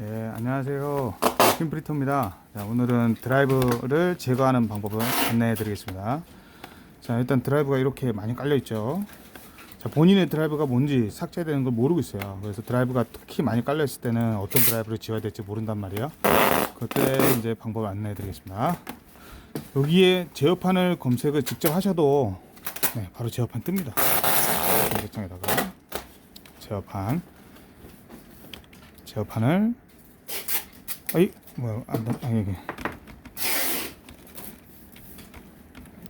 네, 안녕하세요. 킴프리터입니다. 자, 오늘은 드라이브를 제거하는 방법을 안내해 드리겠습니다. 자, 일단 드라이브가 이렇게 많이 깔려 있죠. 자, 본인의 드라이브가 뭔지 삭제되는 걸 모르고 있어요. 그래서 드라이브가 특히 많이 깔려 있을 때는 어떤 드라이브를 지워야 될지 모른단 말이에요. 그때 이제 방법을 안내해 드리겠습니다. 여기에 제어판을 검색을 직접 하셔도 네, 바로 제어판 뜹니다. 검색창에다가 제어판 제어판을 아이 뭐야 안 돼. 아니 이게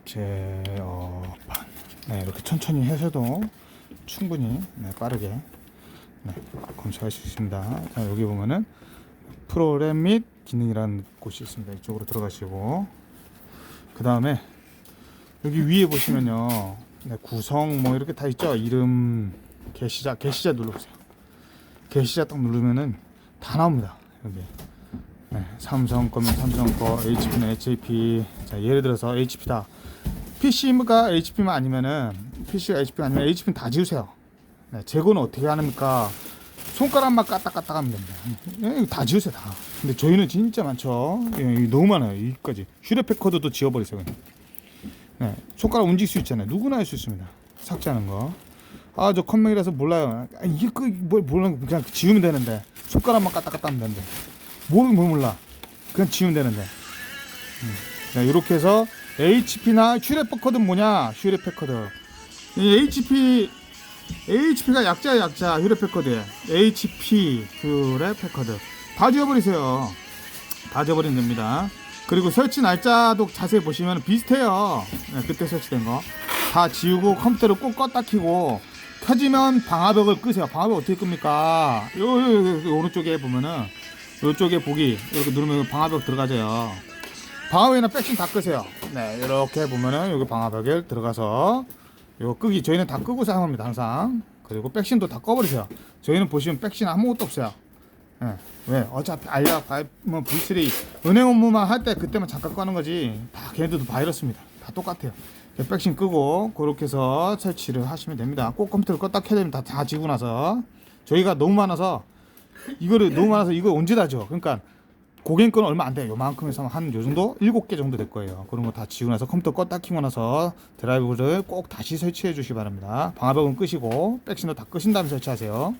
제어판 네 이렇게 천천히 해서도 충분히 네, 빠르게 네, 검색할 수 있습니다 자 여기 보면은 프로그램 및 기능이라는 곳이 있습니다 이쪽으로 들어가시고 그 다음에 여기 위에 보시면요 네, 구성 뭐 이렇게 다 있죠 이름 게시자 게시자 눌러보세요 게시자 딱 누르면은 다 나옵니다. 여기. 네, 삼성 거면 삼성 거, HP는 HP. 자, 예를 들어서 HP다. PC가 HP만 아니면은 PC가 HP가 아니면 HP는 다 지우세요. 네, 제거는 어떻게 하십니까? 손가락만 까딱까딱 하면 됩니다. 예, 이거 다 지우세요, 다. 근데 저희는 진짜 많죠. 예, 너무 많아요, 여기까지. 휴대패커드도 지워버리세요. 네, 손가락 움직일 수 있잖아요. 누구나 할 수 있습니다. 삭제하는 거. 아, 저 컴맹이라서 몰라요. 아, 이게 그, 뭘, 몰라. 그냥 지우면 되는데. 손가락만 까딱까딱 하면 되는데. 뭘, 뭘 몰라. 그냥 지우면 되는데. 음. 자, 이렇게 해서 HP나 휴대패커드 뭐냐? 휴대패커드. 이 HP, HP가 약자야, 약자. 휴대패커드. HP 휴대패커드. 다 지워버리세요. 다 지워버리면 됩니다. 그리고 설치 날짜도 자세히 보시면 비슷해요. 네, 그때 설치된 거. 다 지우고 컴퓨터를 꼭 껐다 키고 켜지면 방화벽을 끄세요. 방화벽 어떻게 끕니까? 요, 요, 요, 요 오른쪽에 보면은 요쪽에 보기 이렇게 누르면 방화벽 들어가져요. 방화벽이나 백신 다 끄세요. 네, 이렇게 보면은 여기 방화벽에 들어가서 요 끄기 저희는 다 끄고 사용합니다 항상. 그리고 백신도 다 꺼버리세요. 저희는 보시면 백신 아무것도 없어요. 예. 왜? 어차피 알약, 바이, 뭐 V3 은행 업무만 할 때 그때만 잠깐 꺼는 거지. 다 걔네들도 바이러스입니다. 다 똑같아요. 백신 끄고 그렇게 해서 설치를 하시면 됩니다. 꼭 컴퓨터를 껐다 켜야 됩니다. 다 지고 나서 저희가 너무 많아서 이거를 너무 많아서 이거 언제 다죠? 그러니까 고객 거는 얼마 안 돼요. 요만큼 해서 한 요 정도 일곱 개 정도 될 거예요. 그런 거 다 지우고 나서 컴퓨터 껐다 켜고 나서 드라이브를 꼭 다시 설치해 주시기 바랍니다. 방화벽은 끄시고 백신도 다 끄신 다음에 설치하세요.